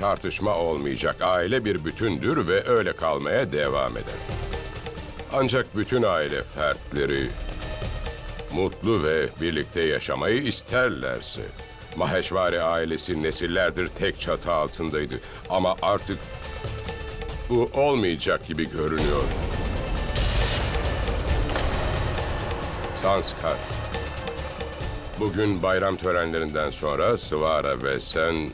Tartışma olmayacak. Aile bir bütündür ve öyle kalmaya devam eder. Ancak bütün aile fertleri mutlu ve birlikte yaşamayı isterlerse. Maheşvari ailesi nesillerdir tek çatı altındaydı. Ama artık bu olmayacak gibi görünüyor. Sanskar. Bugün bayram törenlerinden sonra Svara ve sen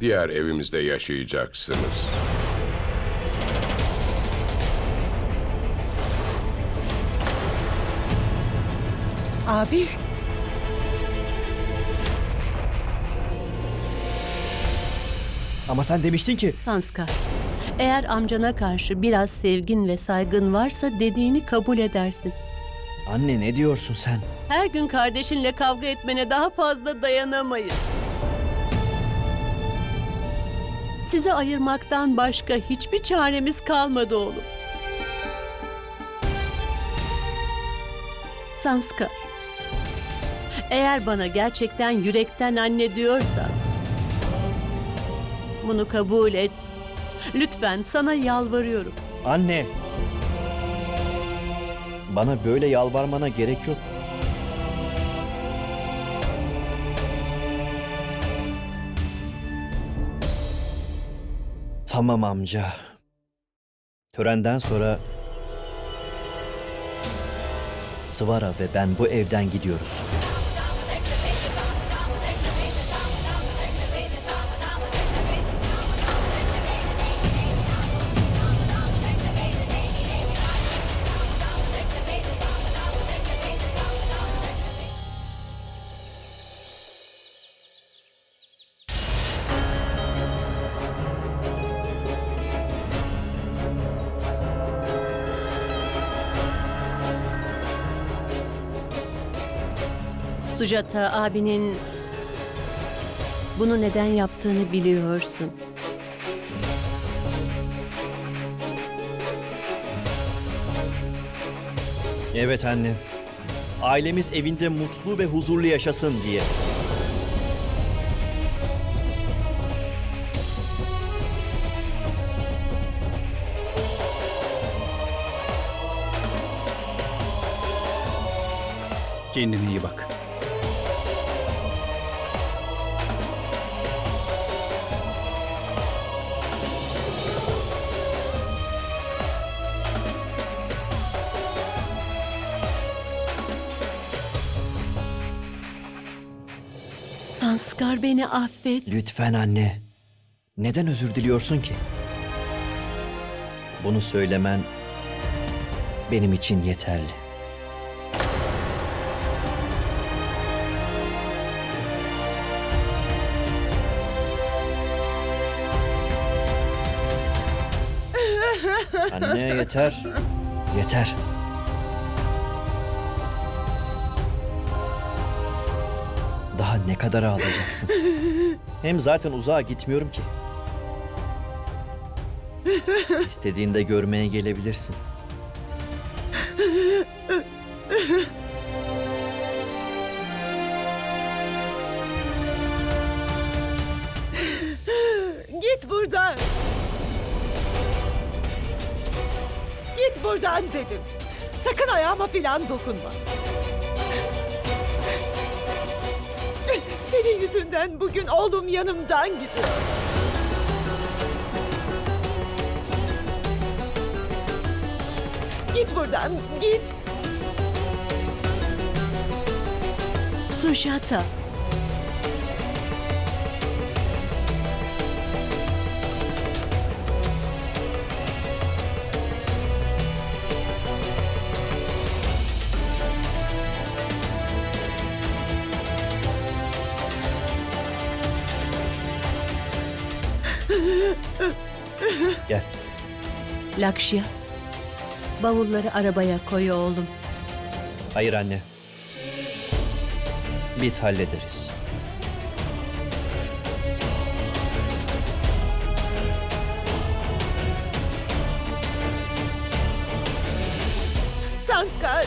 diğer evimizde yaşayacaksınız. Abi. Ama sen demiştin ki Sanskar, eğer amcana karşı biraz sevgin ve saygın varsa dediğini kabul edersin. anne ne diyorsun sen? Her gün kardeşinle kavga etmene daha fazla dayanamayız. Sizi ayırmaktan başka hiçbir çaremiz kalmadı oğlum. Sanskar, eğer bana gerçekten yürekten anne diyorsan, bunu kabul et. Lütfen sana yalvarıyorum. Anne. Bana böyle yalvarmana gerek yok. Tamam amca. Törenden sonra Sıvara ve ben bu evden gidiyoruz. Sujata abinin bunu neden yaptığını biliyorsun. Evet anne. Ailemiz evinde mutlu ve huzurlu yaşasın diye. Kendine iyi bak. Sanskar beni affet. Lütfen anne. Neden özür diliyorsun ki? Bunu söylemen benim için yeterli. Anne yeter. Yeter. Daha ne kadar ağlayacaksın? Hem zaten uzağa gitmiyorum ki. İstediğinde görmeye gelebilirsin. Git buradan. Git buradan dedim. Sakın ayağıma filan dokunma. Senin yüzünden bugün oğlum yanımdan gidiyor. Git buradan, git. Sujata. Gel. Lakşya. Bavulları arabaya koy oğlum. Hayır anne. Biz hallederiz. Sanskar,